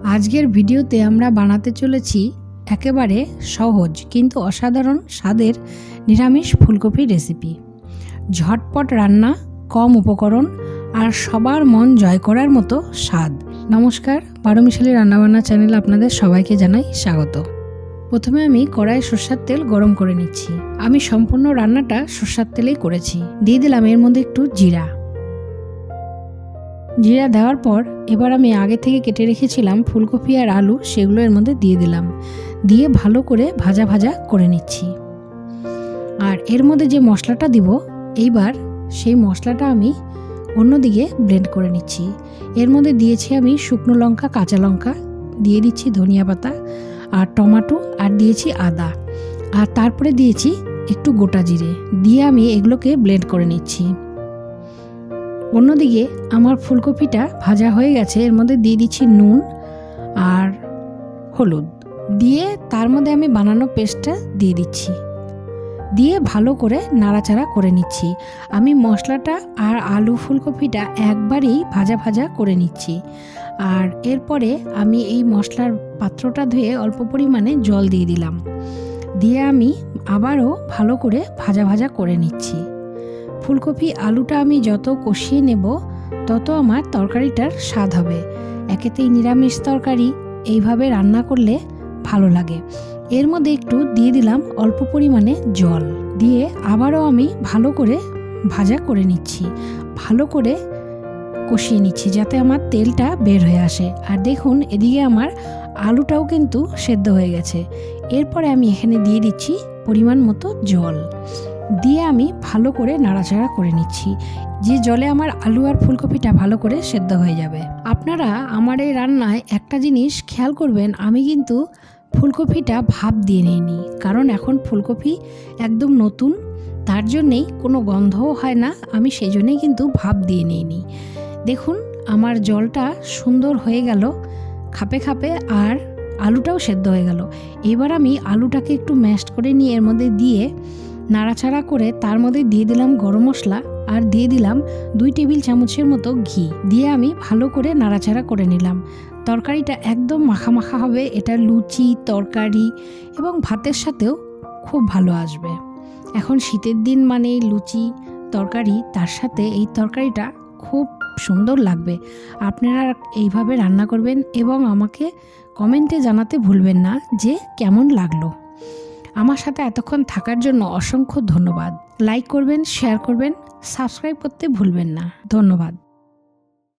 আজকের ভিডিওতে আমরা বানাতে চলেছি একেবারে সহজ কিন্তু অসাধারণ স্বাদের নিরামিষ ফুলকপি রেসিপি। ঝটপট রান্না, কম উপকরণ আর সবার মন জয় করার মতো স্বাদ। নমস্কার, বারোমিশালি রান্নাবান্না চ্যানেল আপনাদের সবাইকে জানাই স্বাগত। প্রথমে আমি কড়াই সর্ষার তেল গরম করে নিচ্ছি। আমি সম্পূর্ণ রান্নাটা সর্ষার তেলেই করেছি। দিয়ে দিলাম এর মধ্যে একটু জিরা। জিরা দেওয়ার পর এবার আমি আগে থেকে কেটে রেখেছিলাম ফুলকপি আর আলু, সেগুলো এর মধ্যে দিয়ে দিলাম। দিয়ে ভালো করে ভাজা ভাজা করে নিচ্ছি। আর এর মধ্যে যে মশলাটা দিব, এইবার সেই মশলাটা আমি অন্যদিকে ব্লেন্ড করে নিচ্ছি। এর মধ্যে দিয়েছি আমি শুকনো লঙ্কা, কাঁচা লঙ্কা, দিয়ে দিচ্ছি ধনিয়া পাতা আর টমাটো আর দিয়েছি আদা। আর তারপরে দিয়েছি একটু গোটা জিরে। দিয়ে আমি এগুলোকে ব্লেন্ড করে নিচ্ছি। অন্যদিকে আমার ফুলকপিটা ভাজা হয়ে গেছে, এর মধ্যে দিয়ে দিচ্ছি নুন আর হলুদ। দিয়ে তার মধ্যে আমি বানানো পেস্টটা দিয়ে দিচ্ছি। দিয়ে ভালো করে নাড়াচাড়া করে নিচ্ছি। আমি মশলাটা আর আলু ফুলকপিটা একবারেই ভাজা ভাজা করে নিচ্ছি। আর এরপরে আমি এই মশলার পাত্রটা ধুয়ে অল্প পরিমাণে জল দিয়ে দিলাম। দিয়ে আমি আবারও ভালো করে ভাজা ভাজা করে নিচ্ছি। ফুলকপি, আলুটা আমি যত কষিয়ে নেব, তত আমার তরকারিটার স্বাদ হবে। একেতেই নিরামিষ তরকারি এইভাবে রান্না করলে ভালো লাগে। এর মধ্যে একটু দিয়ে দিলাম অল্প পরিমাণে জল। দিয়ে আবারও আমি ভালো করে ভাজা করে নিচ্ছি। ভালো করে কষিয়ে নিচ্ছি যাতে আমার তেলটা বের হয়ে আসে। আর দেখুন, এদিকে আমার আলুটাও কিন্তু সেদ্ধ হয়ে গেছে। এরপরে আমি এখানে দিয়ে দিচ্ছি পরিমাণ মতো জল। দিয়ে আমি ভালো করে নাড়াচাড়া করে নিচ্ছি। যে জলে আমার আলু আর ফুলকপিটা ভালো করে সেদ্ধ হয়ে যাবে। আপনারা আমার এই রান্নায় একটা জিনিস খেয়াল করবেন, আমি কিন্তু ফুলকপিটা ভাপ দিয়ে নিইনি। কারণ এখন ফুলকপি একদম নতুন, তার জন্যেই কোনো গন্ধও হয় না, আমি সেই জন্যেই কিন্তু ভাপ দিয়ে নিইনি। দেখুন, আমার জলটা সুন্দর হয়ে গেল, খাপে খাপে, আর আলুটাও সেদ্ধ হয়ে গেল। এবার আমি আলুটাকে একটু ম্যাশ করে নিয়ে এর মধ্যে দিয়ে নাড়াচাড়া করে তার মধ্যে দিয়ে দিলাম গরম মশলা আর দিয়ে দিলাম দুই টেবিল চামচের মতো ঘি। দিয়ে আমি ভালো করে নাড়াচাড়া করে নিলাম। তরকারিটা একদম মাখা মাখা হবে, এটা লুচি, তরকারি এবং ভাতের সাথেও খুব ভালো আসবে। এখন শীতের দিন মানে লুচি, তরকারি, তার সাথে এই তরকারিটা খুব সুন্দর লাগবে। আপনারা এইভাবে রান্না করবেন এবং আমাকে কমেন্টে জানাতে ভুলবেন না যে কেমন লাগল। আমার সাথে এতক্ষণ থাকার জন্য অসংখ্য ধন্যবাদ। লাইক করবেন শেয়ার করবেন সাবস্ক্রাইব করতে ভুলবেন না। ধন্যবাদ।